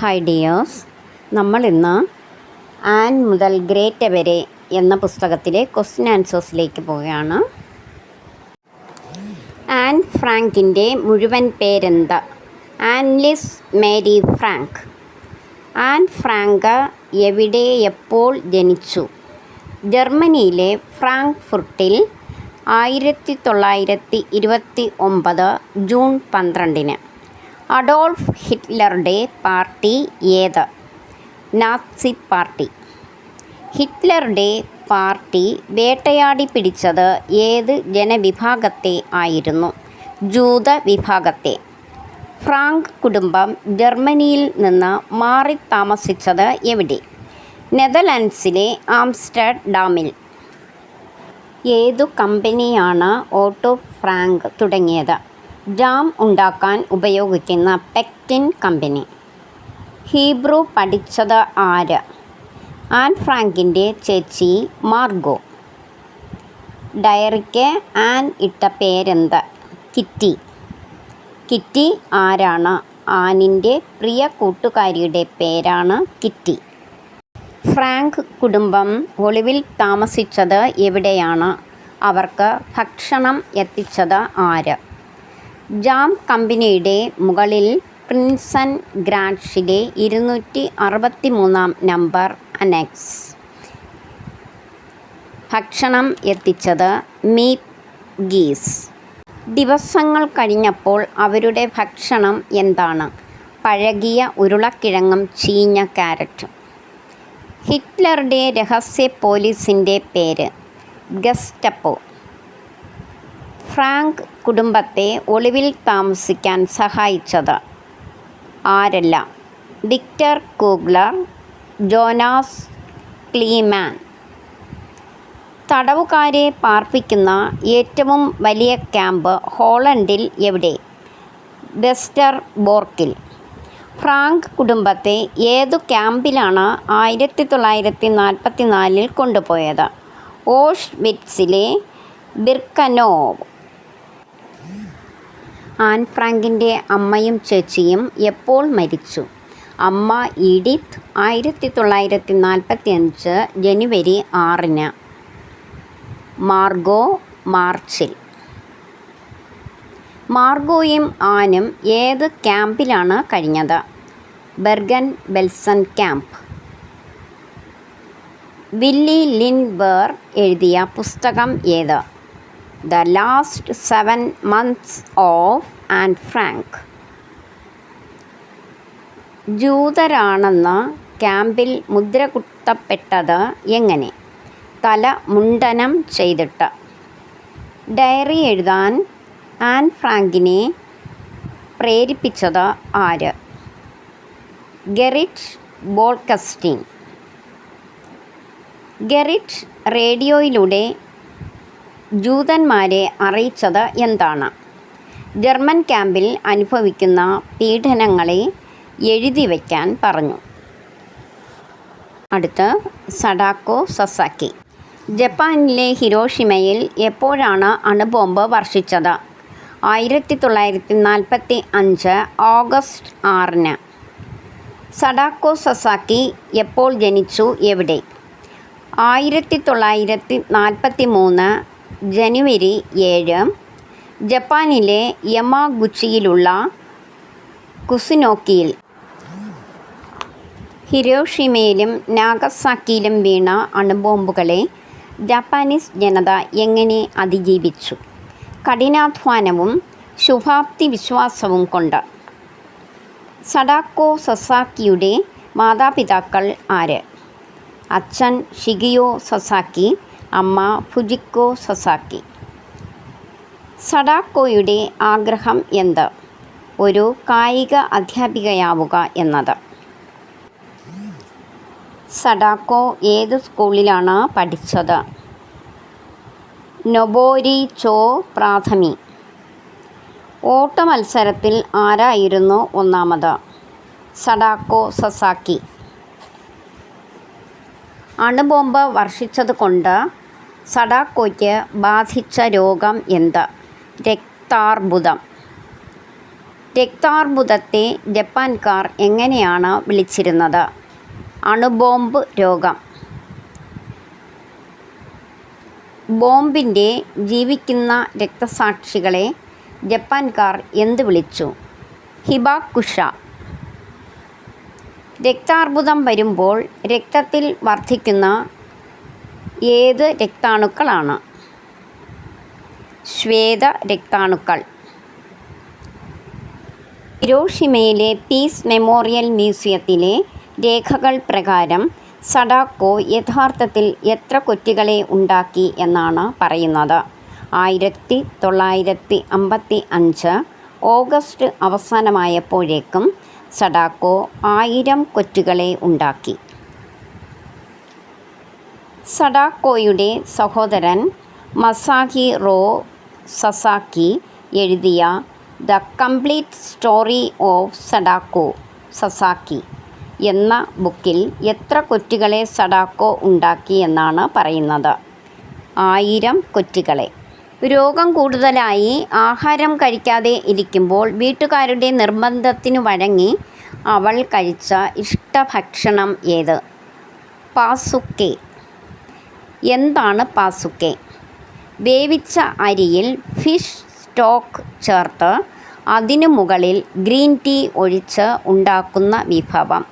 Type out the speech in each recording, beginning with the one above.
Hi നമ്മൾ ഇന്ന് an മുതൽ ഗ്രേറ്റ് വരെ എന്ന പുസ്തകത്തിലെ ക്വസ്റ്റ്യൻ ആൻസേഴ്സിലേക്ക് പോവുകയാണ്. ആൻ ഫ്രാങ്കിന്റെ മുഴുവൻ പേരെന്ത്? Anneliese Marie Frank. Anne Frank എവിടെ എപ്പോൾ ജനിച്ചു? ജർമ്മനിയിലെ ഫ്രാങ്ക്ഫുർട്ടിൽ ആയിരത്തി തൊള്ളായിരത്തി ഇരുപത്തി ഒമ്പത് ജൂൺ പന്ത്രണ്ടിന്. അഡോൾഫ് ഹിറ്റ്ലറുടെ പാർട്ടി ഏത്? Nazi party. ഹിറ്റ്ലറുടെ പാർട്ടി വേട്ടയാടി പിടിച്ചത് ഏത് ജനവിഭാഗത്തെ ആയിരുന്നു? ജൂത വിഭാഗത്തെ. ഫ്രാങ്ക് കുടുംബം ജർമ്മനിയിൽ നിന്ന് മാറി താമസിച്ചത് എവിടെ? നെതർലാൻഡ്സിലെ ആംസ്റ്റർഡാമിൽ. ഏതു കമ്പനിയാണ് ഓട്ടോ ഫ്രാങ്ക് തുടങ്ങിയത്? ജാം ഉണ്ടാക്കാൻ ഉപയോഗിക്കുന്ന പെക്റ്റിൻ കമ്പനി. ഹീബ്രു പഠിച്ചത് ആര്? ആൻ ഫ്രാങ്കിന്റെ ചേച്ചി മാർഗോ. ഡയറിക്ക് ആൻ ഇട്ട പേരെന്ത്? കിറ്റി. കിറ്റി ആരാണ്? ആനിന്റെ പ്രിയ കൂട്ടുകാരിയുടെ പേരാണ് കിറ്റി. ഫ്രാങ്ക് കുടുംബം ഒളിവിൽ താമസിച്ചത് എവിടെയാണ്? അവർക്ക് ഭക്ഷണം എത്തിച്ചത് ആര്? ജാം കമ്പനിയുടെ മുകളിൽ പ്രിൻസൺ ഗ്രാൻഷിലെ ഇരുന്നൂറ്റി അറുപത്തി മൂന്നാം നമ്പർ അനെക്സ്. ഭക്ഷണം എത്തിച്ചത് മീ ഗീസ്. ദിവസങ്ങൾ കഴിഞ്ഞപ്പോൾ അവരുടെ ഭക്ഷണം എന്താണ്? പഴകിയ ഉരുളക്കിഴങ്ങും ചീഞ്ഞ ക്യാരറ്റും. ഹിറ്റ്ലറുടെ രഹസ്യ പോലീസിന്റെ പേര് ഗസ്റ്റപ്പോ. ഫ്രാങ്ക് കുടുംബത്തെ ഒളിവിൽ താമസിക്കാൻ സഹായിച്ചത് ആരെല്ലാം? Victor Kugler Jonas Kleiman. തടവുകാരെ പാർപ്പിക്കുന്ന ഏറ്റവും വലിയ ക്യാമ്പ് ഹോളണ്ടിൽ എവിടെ? വെസ്റ്റർ ബോർക്കിൽ. ഫ്രാങ്ക് കുടുംബത്തെ ഏതു ക്യാമ്പിലാണ് ആയിരത്തി തൊള്ളായിരത്തി നാൽപ്പത്തി നാലിൽ കൊണ്ടുപോയത്? ഓഷ് വിറ്റ്സിലെ ബിർക്കനോവ്. ആൻ ഫ്രാങ്കിന്റെ അമ്മയും ചേച്ചിയും എപ്പോൾ മരിച്ചു? അമ്മ ഈഡിത്ത് ആയിരത്തി തൊള്ളായിരത്തി നാൽപ്പത്തി അഞ്ച് ജനുവരി ആറിന്. മാർഗോ മാർച്ചിൽ. മാർഗോയും ആനും ഏത് ക്യാമ്പിലാണ് കഴിഞ്ഞത്? Bergen Belsen camp. Willy Lindwer എഴുതിയ പുസ്തകം ഏത്? The last seven months of Anne Frank ജൂതരാണെന്ന് ക്യാമ്പിൽ മുദ്ര കുത്തപ്പെട്ടത് എങ്ങനെ? തല മുണ്ടനം ചെയ്തിട്ട്. ഡയറി എഴുതാൻ ആൻ ഫ്രാങ്കിനെ പ്രേരിപ്പിച്ചത് ആര്? ഗെറിറ്റ് ബോൾക്കസ്റ്റീൻ. ഗെറിറ്റ് റേഡിയോയിലൂടെ ജൂതന്മാരെ അറിയിച്ചത് എന്താണ്? ജർമ്മൻ ക്യാമ്പിൽ അനുഭവിക്കുന്ന പീഡനങ്ങളെ എഴുതി വയ്ക്കാൻ പറഞ്ഞു. അടുത്ത് സഡാക്കോ സസാക്കി. ജപ്പാനിലെ ഹിരോഷിമയിൽ എപ്പോഴാണ് അണുബോംബ് വർഷിച്ചത്? ആയിരത്തി തൊള്ളായിരത്തി നാൽപ്പത്തി അഞ്ച് ഓഗസ്റ്റ് ആറിന്. സഡാക്കോ സസാക്കി എപ്പോൾ ജനിച്ചു? എവിടെ? ആയിരത്തി തൊള്ളായിരത്തി നാൽപ്പത്തി മൂന്ന് ജനുവരി ഏഴ് ജപ്പാനിലെ യമാഗുച്ചിയിലുള്ള കുസുനോക്കിയിൽ ഹിരോഷിമയിലും നാഗസാക്കിയിലും വീണ അണുബോംബുകളെ ജാപ്പാനീസ് ജനത എങ്ങനെ അതിജീവിച്ചു? കഠിനാധ്വാനവും ശുഭാപ്തി വിശ്വാസവും കൊണ്ട് സഡാക്കോ സസാക്കിയുടെ മാതാപിതാക്കൾ ആര്? അച്ഛൻ ഷിഗിയോ സസാക്കി അമ്മ ഫുജിക്കോ സസാക്കി. സഡാക്കോയുടെ ആഗ്രഹം എന്ത്? ഒരു കായിക അധ്യാപികയാവുക എന്നത്. സഡാക്കോ ഏത് സ്കൂളിലാണ് പഠിച്ചത്? നൊബോരി ചോ പ്രാഥമി. ഓട്ട മത്സരത്തിൽ ആരായിരുന്നു ഒന്നാമത്? Sadako Sasaki. അണുബോംബ് വർഷിച്ചതുകൊണ്ട് സഡാക്കോയ്ക്ക് ബാധിച്ച രോഗം എന്ത്? രക്താർബുദം. രക്താർബുദത്തെ ജപ്പാൻകാർ എങ്ങനെയാണ് വിളിച്ചിരുന്നത്? അണുബോംബ് രോഗം. ബോംബിന്റെ ജീവിക്കുന്ന രക്തസാക്ഷികളെ ജപ്പാൻകാർ എന്ത് വിളിച്ചു? ഹിബാക്കുഷ. രക്താർബുദം വരുമ്പോൾ രക്തത്തിൽ വർദ്ധിക്കുന്ന ഏത് രക്താണുക്കളാണ്? ശ്വേത രക്താണുക്കൾ. ഹിരോഷിമയിലെ പീസ് മെമ്മോറിയൽ മ്യൂസിയത്തിലെ രേഖകൾ പ്രകാരം സഡാക്കോ യഥാർത്ഥത്തിൽ എത്ര കൊറ്റികളെ ഉണ്ടാക്കി എന്നാണ് പറയുന്നത്. ആയിരത്തി തൊള്ളായിരത്തി അമ്പത്തി അഞ്ച് ഓഗസ്റ്റ് അവസാനമായപ്പോഴേക്കും സഡാക്കോ ആയിരം കൊറ്റുകളെ ഉണ്ടാക്കി. സഡാക്കോയുടെ സഹോദരൻ മസാഹി റോ സസാക്കി എഴുതിയ the complete story of Sadako Sasaki എന്ന ബുക്കിൽ എത്ര കൊറ്റുകളെ സഡാക്കോ ഉണ്ടാക്കി എന്നാണ് പറയുന്നത്. ആയിരം കൊറ്റുകളെ. രോഗം കൂടുതലായി ആഹാരം കഴിക്കാതെ ഇരിക്കുമ്പോൾ വീട്ടുകാരുടെ നിർബന്ധത്തിനു വഴങ്ങി അവൾ കഴിച്ച ഇഷ്ടഭക്ഷണം ഏത്? പാസുക്കെ. എന്താണ് പാസുക്കെ? വേവിച്ച അരിയിൽ ഫിഷ് സ്റ്റോക്ക് ചേർത്ത് അതിനു മുകളിൽ ഗ്രീൻ ടീ ഒഴിച്ച് ഉണ്ടാക്കുന്ന വിഭവം.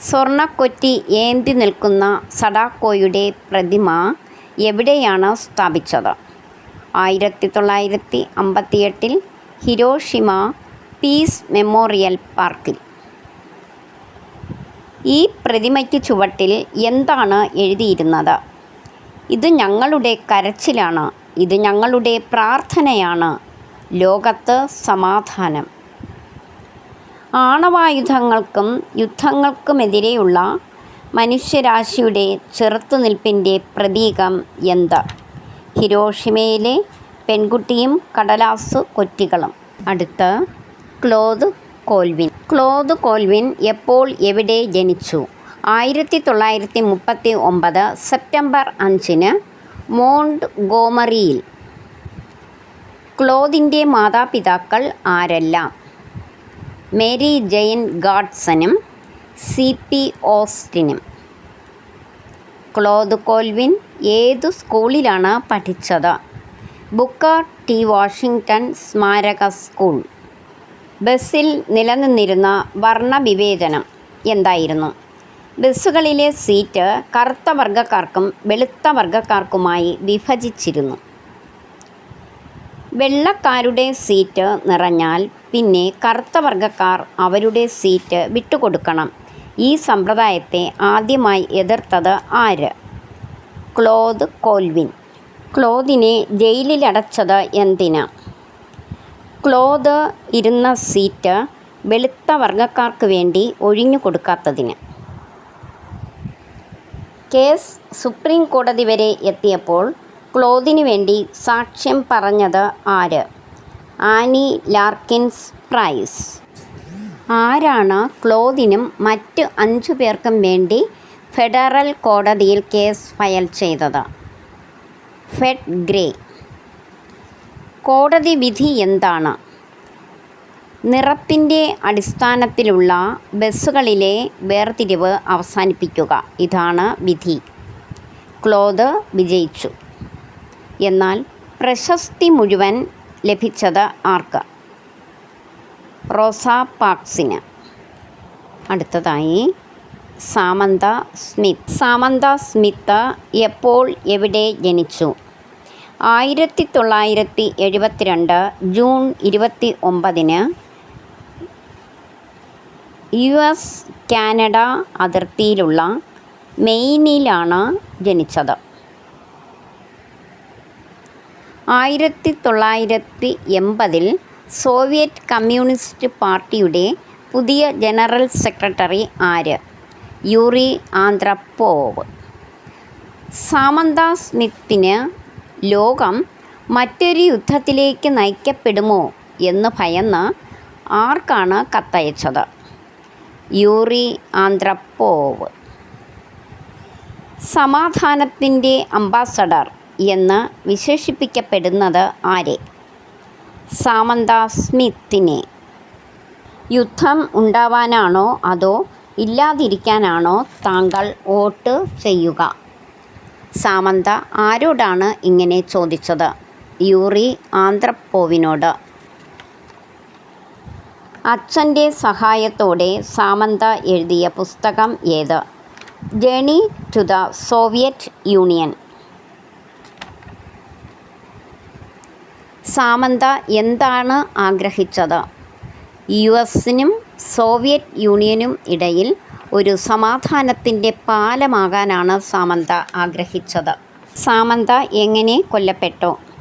സ്വർണക്കൊറ്റി ഏന്തി നിൽക്കുന്ന സഡാക്കോയുടെ പ്രതിമ എവിടെയാണ് സ്ഥാപിച്ചത്? ആയിരത്തി തൊള്ളായിരത്തി അമ്പത്തിയെട്ടിൽ ഹിരോഷിമ പീസ് മെമ്മോറിയൽ പാർക്കിൽ. ഈ പ്രതിമയ്ക്ക് ചുവട്ടിൽ എന്താണ് എഴുതിയിരുന്നത്? ഇത് ഞങ്ങളുടെ കരച്ചിലാണ്. ഇത് ഞങ്ങളുടെ പ്രാർത്ഥനയാണ്. ലോകത്ത് സമാധാനം. ആണവായുധങ്ങൾക്കും യുദ്ധങ്ങൾക്കുമെതിരെയുള്ള മനുഷ്യരാശിയുടെ ചെറുത്തുനിൽപ്പിന്റെ പ്രതീകം എന്ത്? ഹിരോഷിമയിലെ പെൺകുട്ടിയും കടലാസ് കൊറ്റികളും. അടുത്ത് ക്ലോദ് കോൽവിൻ. ക്ലോദ് കോൽവിൻ എപ്പോൾ എവിടെ ജനിച്ചു? ആയിരത്തി തൊള്ളായിരത്തി മുപ്പത്തി ഒമ്പത് സെപ്റ്റംബർ അഞ്ചിന് മോണ്ട് ഗോമറിയിൽ. ക്ലോദിന്റെ മാതാപിതാക്കൾ ആരെല്ലാം? മേരി ജെയിൻ ഗാഡ്സനും സി പി ഓസ്റ്റിനും. ക്ലോദ് കോൽവിൻ ഏതു സ്കൂളിലാണ് പഠിച്ചത്? ബുക്കർ ടി വാഷിങ്ടൺ സ്മാരക സ്കൂൾ. ബസ്സിൽ നിലനിന്നിരുന്ന വർണവിവേചനം എന്തായിരുന്നു? ബസ്സുകളിലെ സീറ്റ് കറുത്ത വർഗക്കാർക്കും വെളുത്ത വർഗക്കാർക്കുമായി വിഭജിച്ചിരുന്നു. വെള്ളക്കാരുടെ സീറ്റ് നിറഞ്ഞാൽ പിന്നെ കറുത്ത വർഗക്കാർ അവരുടെ സീറ്റ് വിട്ടുകൊടുക്കണം. ഈ സമ്പ്രദായത്തെ ആദ്യമായി എതിർത്തത് ആര്? ക്ലോദ് കോൽവിൻ. ക്ലോദിനെ ജയിലിലടച്ചത് എന്തിന്? ക്ലോദ് ഇരുന്ന സീറ്റ് വെളുത്ത വർഗക്കാർക്ക് വേണ്ടി ഒഴിഞ്ഞു കൊടുക്കാത്തതിന്. കേസ് സുപ്രീം കോടതി വരെ എത്തിയപ്പോൾ ക്ലോദിന് വേണ്ടി സാക്ഷ്യം പറഞ്ഞത് ആര്? Annie Larkins Price. ആരാണ് ക്ലോദിനും മറ്റ് അഞ്ചു പേർക്കും വേണ്ടി ഫെഡറൽ കോടതിയിൽ കേസ് ഫയൽ ചെയ്തത്? Fred Gray. കോടതി വിധി എന്താണ്? നിറത്തിന്റെ അടിസ്ഥാനത്തിലുള്ള ബസ്സുകളിലെ വേർതിരിവ് അവസാനിപ്പിക്കുക. ഇതാണ് വിധി. ക്ലോദ് വിജയിച്ചു. എന്നാൽ പ്രശസ്തി മുഴുവൻ ലഭിച്ചത് ആർക്ക്? റോസ പാക്സിന് അടുത്തതായി സാമന്ത സ്മിത്ത്. സാമന്ത സ്മിത്ത് എപ്പോൾ എവിടെ ജനിച്ചു? ആയിരത്തി തൊള്ളായിരത്തി എഴുപത്തിരണ്ട് ജൂൺ ഇരുപത്തി ഒമ്പതിന് യു എസ് കാനഡ അതിർത്തിയിലുള്ള മെയിനിലാണ് ജനിച്ചത്. ആയിരത്തി തൊള്ളായിരത്തി എൺപതിൽ സോവിയറ്റ് കമ്മ്യൂണിസ്റ്റ് പാർട്ടിയുടെ പുതിയ ജനറൽ സെക്രട്ടറി ആര്? Yuri Andropov. സാമന്ത സ്മിത്തിന് ലോകം മറ്റൊരു യുദ്ധത്തിലേക്ക് നയിക്കപ്പെടുമോ എന്ന് ഭയന്ന് ആർക്കാണ് കത്തയച്ചത്? Yuri Andropov. സമാധാനത്തിന്റെ അംബാസഡർ എന്ന് വിശേഷിപ്പിക്കപ്പെടുന്നത് ആരെ? സാമന്ത സ്മിത്തിനെ. യുദ്ധം ഉണ്ടാവാനാണോ അതോ ഇല്ലാതിരിക്കാനാണോ താങ്കൾ വോട്ട് ചെയ്യുക? സാമന്ത ആരോടാണ് ഇങ്ങനെ ചോദിച്ചത്? യൂറി ആന്ത്രപ്പോവിനോട്. അച്ഛന്റെ സഹായത്തോടെ സാമന്ത എഴുതിയ പുസ്തകം ഏത്? Journey to the Soviet Union. Samantha എന്താണ് ആഗ്രഹിച്ചത്? യു എസിനും സോവിയറ്റ് യൂണിയനും ഇടയിൽ ഒരു സമാധാനത്തിന്റെ പാലമാകാനാണ് സാമന്ത ആഗ്രഹിച്ചത്. സാമന്ത എങ്ങനെ കൊല്ലപ്പെട്ടു?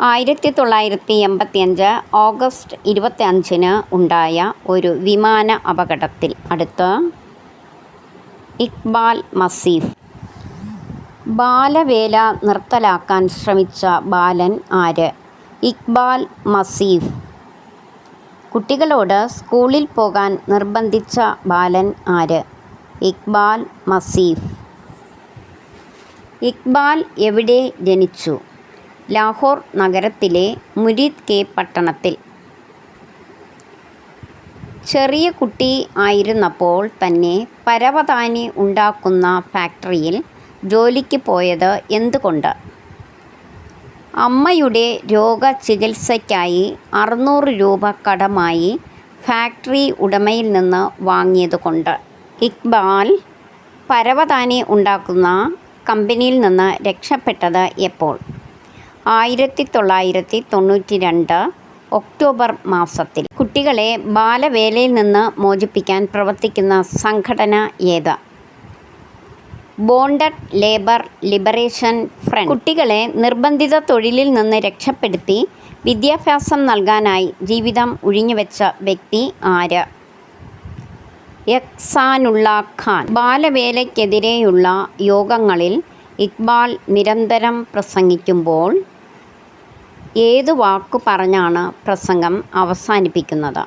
ആയിരത്തി തൊള്ളായിരത്തി എൺപത്തിയഞ്ച് ഓഗസ്റ്റ് ഇരുപത്തി അഞ്ചിന് ഉണ്ടായ ഒരു വിമാന അപകടത്തിൽ. അടുത്ത് ഇക്ബാൽ മസീഫ്. ബാലവേല നിർത്തലാക്കാൻ ശ്രമിച്ച ബാലൻ ആര്? ഇക്ബാൽ മസീഫ്. കുട്ടികളോട് സ്കൂളിൽ പോകാൻ നിർബന്ധിച്ച ബാലൻ ആര്? ഇക്ബാൽ മസീഫ്. ഇക്ബാൽ എവിടെ ജനിച്ചു? ലാഹോർ നഗരത്തിലെ മുരീദ് കെ പട്ടണത്തിൽ. ചെറിയ കുട്ടി ആയിരുന്നപ്പോൾ തന്നെ പരവതാനി ഉണ്ടാക്കുന്ന ഫാക്ടറിയിൽ ജോലിക്ക് പോയത് എന്തുകൊണ്ട്? അമ്മയുടെ രോഗചികിത്സയ്ക്കായി അറുന്നൂറ് രൂപ കടമായി ഫാക്ടറി ഉടമയിൽ നിന്ന് വാങ്ങിയതുകൊണ്ട്. ഇക്ബാൽ പരവതാനി ഉണ്ടാക്കുന്ന കമ്പനിയിൽ നിന്ന് രക്ഷപ്പെട്ടത് എപ്പോൾ? ആയിരത്തി തൊള്ളായിരത്തി തൊണ്ണൂറ്റി രണ്ട് ഒക്ടോബർ മാസത്തിൽ. കുട്ടികളെ ബാലവേലയിൽ നിന്ന് മോചിപ്പിക്കാൻ പ്രവർത്തിക്കുന്ന സംഘടന ഏത്? Bonded labour liberation front. കുട്ടികളെ നിർബന്ധിത തൊഴിലിൽ നിന്ന് രക്ഷപ്പെടുത്തി വിദ്യാഭ്യാസം നൽകാനായി ജീവിതം ഉഴിഞ്ഞുവെച്ച വ്യക്തി ആര്? യക്സാനുള്ള ഖാൻ. ബാലവേലയ്ക്കെതിരെയുള്ള യോഗങ്ങളിൽ ഇക്ബാൽ നിരന്തരം പ്രസംഗിക്കുമ്പോൾ ഏതു വാക്കു പറഞ്ഞാണ് പ്രസംഗം അവസാനിപ്പിക്കുന്നത്?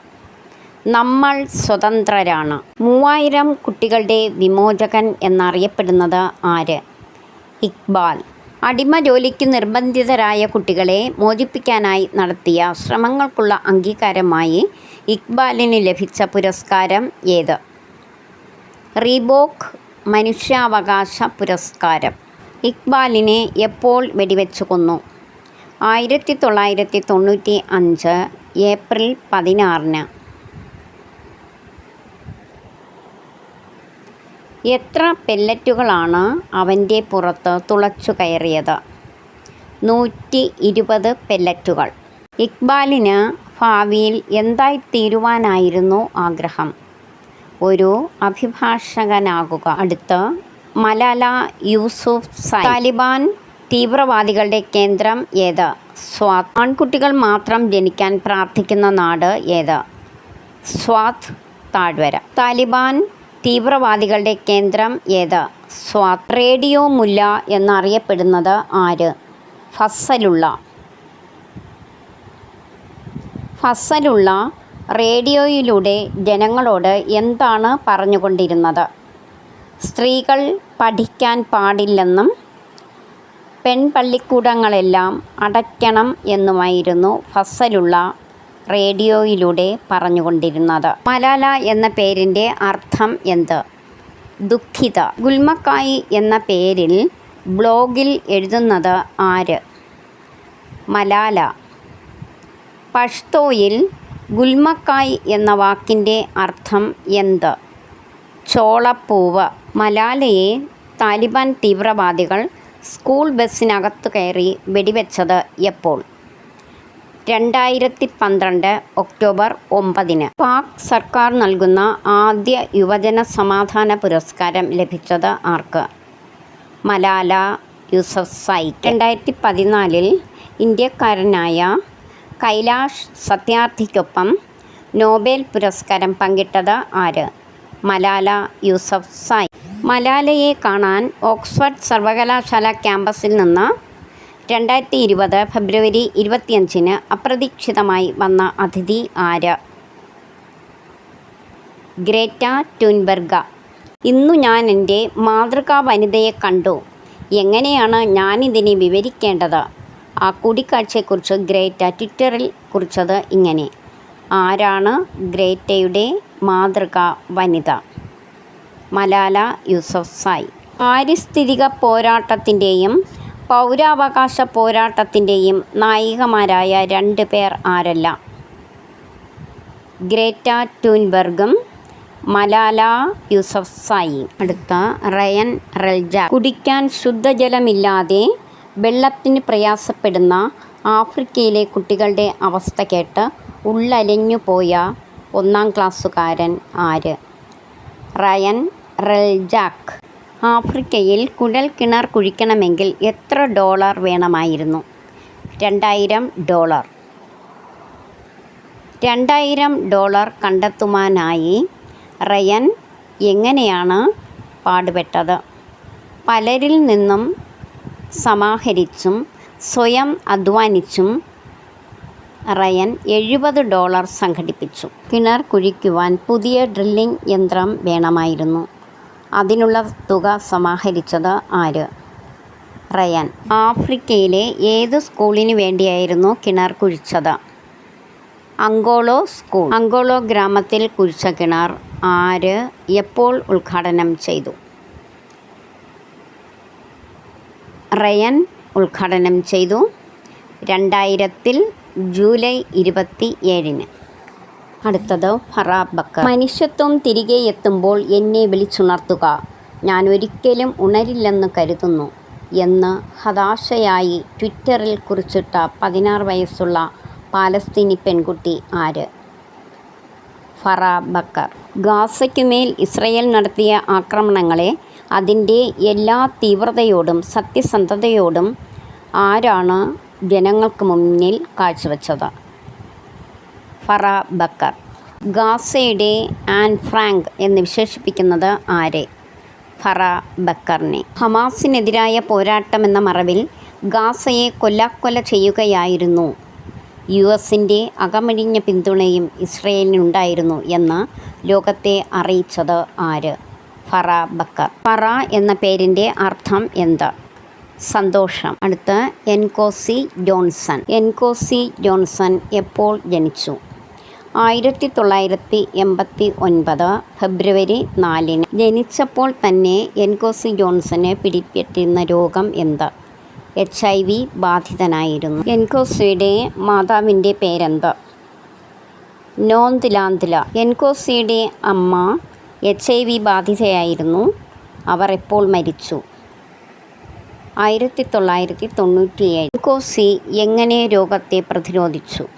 നമ്മൾ സ്വതന്ത്രരാണ്. മൂവായിരം കുട്ടികളുടെ വിമോചകൻ എന്നറിയപ്പെടുന്നത് ആര്? ഇക്ബാൽ. അടിമ ജോലിക്ക് നിർബന്ധിതരായ കുട്ടികളെ മോചിപ്പിക്കാനായി നടത്തിയ ശ്രമങ്ങൾക്കുള്ള അംഗീകാരമായി ഇക്ബാലിന് ലഭിച്ച പുരസ്കാരം ഏത്? റീബോക്ക് മനുഷ്യാവകാശ പുരസ്കാരം. ഇക്ബാലിനെ എപ്പോൾ വെടിവെച്ചു കൊന്നു? ആയിരത്തി തൊള്ളായിരത്തി തൊണ്ണൂറ്റി അഞ്ച് ഏപ്രിൽ പതിനാറിന്. എത്ര പെല്ലറ്റുകളാണ് അവന്റെ പുറത്ത് തുളച്ചു കയറിയത്? നൂറ്റി ഇരുപത് പെല്ലറ്റുകൾ. ഇക്ബാലിന് ഭാവിയിൽ എന്തായിത്തീരുവാനായിരുന്നു ആഗ്രഹം? ഒരു അഭിഭാഷകനാകുക. അടുത്ത് മലാല യൂസുഫ് താലിബാൻ തീവ്രവാദികളുടെ കേന്ദ്രം ഏത്? സ്വാത് ആൺകുട്ടികൾ മാത്രം ജനിക്കാൻ പ്രാർത്ഥിക്കുന്ന നാട് ഏത്? സ്വാത് താഴ്വര. താലിബാൻ തീവ്രവാദികളുടെ കേന്ദ്രം ഏത്? സ്വാത് റേഡിയോ മുല്ല എന്നറിയപ്പെടുന്നത് ആര്? ഫസലുള്ള. ഫസലുള്ള റേഡിയോയിലൂടെ ജനങ്ങളോട് എന്താണ് പറഞ്ഞുകൊണ്ടിരുന്നത്? സ്ത്രീകൾ പഠിക്കാൻ പാടില്ലെന്നും പെൺപള്ളിക്കൂടങ്ങളെല്ലാം അടയ്ക്കണം എന്നുമായിരുന്നു ഫസലുള്ള റേഡിയോയിലൂടെ പറഞ്ഞുകൊണ്ടിരുന്നത്. മലാല എന്ന പേരിന്റെ അർത്ഥം എന്ത്? ദുഃഖിത. ഗുൽമക്കായി എന്ന പേരിൽ ബ്ലോഗിൽ എഴുതുന്നത് ആര്? മലാല. പഷ്തോയിൽ ഗുൽമക്കായ് എന്ന വാക്കിന്റെ അർത്ഥം എന്ത്? ചോളപ്പൂവ്. മലാലയെ താലിബാൻ തീവ്രവാദികൾ സ്കൂൾ ബസ്സിനകത്ത് കയറി വെടിവെച്ചത് എപ്പോൾ? രണ്ടായിരത്തി പന്ത്രണ്ട് ഒക്ടോബർ ഒമ്പതിന് പാക് സർക്കാർ നൽകുന്ന ആദ്യ യുവജന സമാധാന പുരസ്കാരം ലഭിച്ചത് ആർക്ക്? മലാല യൂസഫ് സൈക്ക് രണ്ടായിരത്തി പതിനാലിൽ ഇന്ത്യക്കാരനായ കൈലാഷ് സത്യാർത്ഥിക്കൊപ്പം നോബേൽ പുരസ്കാരം പങ്കിട്ടത് ആര്? മലാല യൂസഫ്സൈ. മലാലയെ കാണാൻ ഓക്സ്ഫഡ് സർവകലാശാല ക്യാമ്പസിൽ നിന്ന് രണ്ടായിരത്തി ഇരുപത് ഫെബ്രുവരി ഇരുപത്തിയഞ്ചിന് അപ്രതീക്ഷിതമായി വന്ന അതിഥി ആര്? Greta Thunberg. ഇന്നു ഞാൻ എന്റെ മാതൃകാ വനിതയെ കണ്ടു. എങ്ങനെയാണ് ഞാനിതിനെ വിവരിക്കേണ്ടത്? ആ കൂടിക്കാഴ്ചയെക്കുറിച്ച് ഗ്രേറ്റ ട്വിറ്ററിൽ കുറിച്ചത് ഇങ്ങനെ. ആരാണ് ഗ്രേറ്റയുടെ മാതൃകാ വനിത? മലാല യൂസഫ് സായ്. പാരിസ്ഥിതിക പോരാട്ടത്തിന്റെയും പൗരാവകാശ പോരാട്ടത്തിന്റെയും നായികമാരായ രണ്ട് പേർ ആരല്ല. ഗ്രേറ്റ ട്യൂൻബർഗും മലാല യൂസഫ് സായി. അടുത്ത റയൻ റെൽജ. കുടിക്കാൻ ശുദ്ധജലമില്ലാതെ വെള്ളത്തിന് പ്രയാസപ്പെടുന്ന ആഫ്രിക്കയിലെ കുട്ടികളുടെ അവസ്ഥ കേട്ട് ഉള്ളലിഞ്ഞു പോയ ഒന്നാം ക്ലാസ്സുകാരൻ ആര്? റയൻ റെൽജാക്ക് ആഫ്രിക്കയിൽ കുഴൽ കിണർ കുഴിക്കണമെങ്കിൽ എത്ര ഡോളർ വേണമായിരുന്നു? രണ്ടായിരം ഡോളർ. രണ്ടായിരം ഡോളർ കണ്ടെത്തുവാനായി റയൻ എങ്ങനെയാണ് പാടുപെട്ടത്? പലരിൽ നിന്നും സമാഹരിച്ചും സ്വയം അധ്വാനിച്ചും റയൻ എഴുപത് ഡോളർ സംഘടിപ്പിച്ചു. കിണർ കുഴിക്കുവാൻ പുതിയ ഡ്രില്ലിംഗ് യന്ത്രം വേണമായിരുന്നു. അതിനുള്ള തുക സമാഹരിച്ചത് ആര്? റയാൻ. ആഫ്രിക്കയിലെ ഏത് സ്കൂളിന് വേണ്ടിയായിരുന്നു കിണർ കുഴിച്ചത്? അങ്കോളോ സ്കൂൾ. അങ്കോളോ ഗ്രാമത്തിൽ കുഴിച്ച കിണർ ആര് എപ്പോൾ ഉദ്ഘാടനം ചെയ്തു? റയൻ ഉദ്ഘാടനം ചെയ്തു രണ്ടായിരത്തിൽ ജൂലൈ ഇരുപത്തി ഏഴിന്. അടുത്തത് ഫറാബ് മനുഷ്യത്വം തിരികെ എത്തുമ്പോൾ എന്നെ വിളിച്ചുണർത്തുക. ഞാൻ ഒരിക്കലും ഉണരില്ലെന്ന് കരുതുന്നു എന്ന് ഹതാശയായി ട്വിറ്ററിൽ കുറിച്ചിട്ട പതിനാറ് വയസ്സുള്ള പാലസ്തീനി പെൺകുട്ടി ആര്? ഫറ ബക്കർ ഗാസയ്ക്കുമേൽ ഇസ്രയേൽ നടത്തിയ ആക്രമണങ്ങളെ അതിന്റെ എല്ലാ തീവ്രതയോടും സത്യസന്ധതയോടും ആരാണ് ജനങ്ങൾക്ക് മുന്നിൽ കാഴ്ചവെച്ചത്? Farah Baker. ഗാസയുടെ ആൻ ഫ്രാങ്ക് എന്ന് വിശേഷിപ്പിക്കുന്നത് ആരെ? ഫറ ബക്കറിനെ. ഹമാസിനെതിരായ പോരാട്ടം എന്ന മറവിൽ ഗാസയെ കൊല്ലാക്കൊല ചെയ്യുകയായിരുന്നു. യു എസിന്റെ അകമഴിഞ്ഞ പിന്തുണയും ഇസ്രയേലിനുണ്ടായിരുന്നു എന്ന് ലോകത്തെ അറിയിച്ചത് ആര്? ഫറ ബക്കർ. ഫറ എന്ന പേരിന്റെ അർത്ഥം എന്ത്? സന്തോഷം. അടുത്ത് എൻകോസി ജോൺസൺ. എൻകോസി ജോൺസൺ എപ്പോൾ ജനിച്ചു? ആയിരത്തി തൊള്ളായിരത്തി എൺപത്തി ഒൻപത് ഫെബ്രുവരി നാലിന് ജനിച്ചപ്പോൾ തന്നെ എൻകോസി ജോൺസനെ പിടിപ്പെട്ടിരുന്ന രോഗം എന്ത്? എച്ച് ഐ വി ബാധിതനായിരുന്നു. എൻകോസിയുടെ മാതാവിന്റെ പേരെന്ത്? നോന്തിലാന്തില. എൻകോസിയുടെ അമ്മ എച്ച് ഐ വി ബാധിതയായിരുന്നു. അവർ എപ്പോൾ മരിച്ചു? ആയിരത്തി തൊള്ളായിരത്തി തൊണ്ണൂറ്റിയേഴ് എൻകോസി എങ്ങനെ രോഗത്തെ പ്രതിരോധിച്ചു?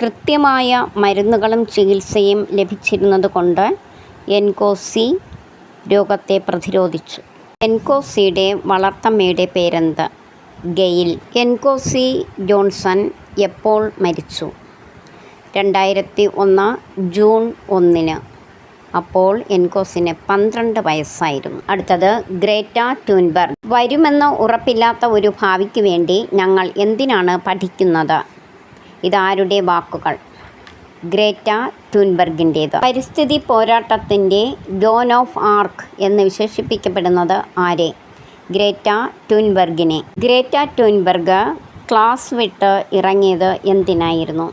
കൃത്യമായ മരുന്നുകളും ചികിത്സയും ലഭിച്ചിരുന്നത് കൊണ്ട് എൻകോസി രോഗത്തെ പ്രതിരോധിച്ചു. എൻകോസിയുടെ വളർത്തമ്മയുടെ പേരെന്ത്? ഗെയിൽ. എൻകോസി ജോൺസൺ എപ്പോൾ മരിച്ചു? രണ്ടായിരത്തി ഒന്ന് ജൂൺ ഒന്നിന്. അപ്പോൾ എൻകോസിന് പന്ത്രണ്ട് വയസ്സായിരുന്നു. അടുത്തത് ഗ്രേറ്റ ട്യൂൻബർഗ്. വരുമെന്ന് ഉറപ്പില്ലാത്ത ഒരു ഭാവിക്ക് വേണ്ടി ഞങ്ങൾ എന്തിനാണ് പഠിക്കുന്നത്? ഇതാരുടെ വാക്കുകൾ? ഗ്രേറ്റ ടുൻബർഗിന്റേത് പരിസ്ഥിതി പോരാട്ടത്തിന്റെ ഡോൺ ഓഫ് ആർക്ക് എന്ന് വിശേഷിപ്പിക്കപ്പെടുന്നത് ആരെ? ഗ്രേറ്റ ട്യൂൻബർഗിനെ ഗ്രേറ്റ ട്യൂൻബർഗ് ക്ലാസ് വിട്ട് ഇറങ്ങിയത് എന്തിനായിരുന്നു?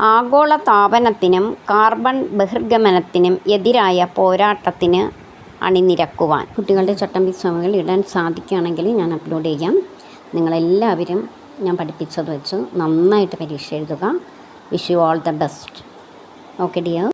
ആഗോള താപനത്തിനും കാർബൺ ബഹിർഗമനത്തിനും എതിരായ പോരാട്ടത്തിന് അണിനിരക്കുവാൻ. കുട്ടികളുടെ ചട്ടമ്പി ശ്രമങ്ങൾ ഇടാൻ സാധിക്കുകയാണെങ്കിൽ ഞാൻ അപ്ലോഡ് ചെയ്യാം. നിങ്ങളെല്ലാവരും ഞാൻ പഠിപ്പിച്ചത് വെച്ച്. നന്നായിട്ട് പരീക്ഷ എഴുതുക. Wish you all the best okay dear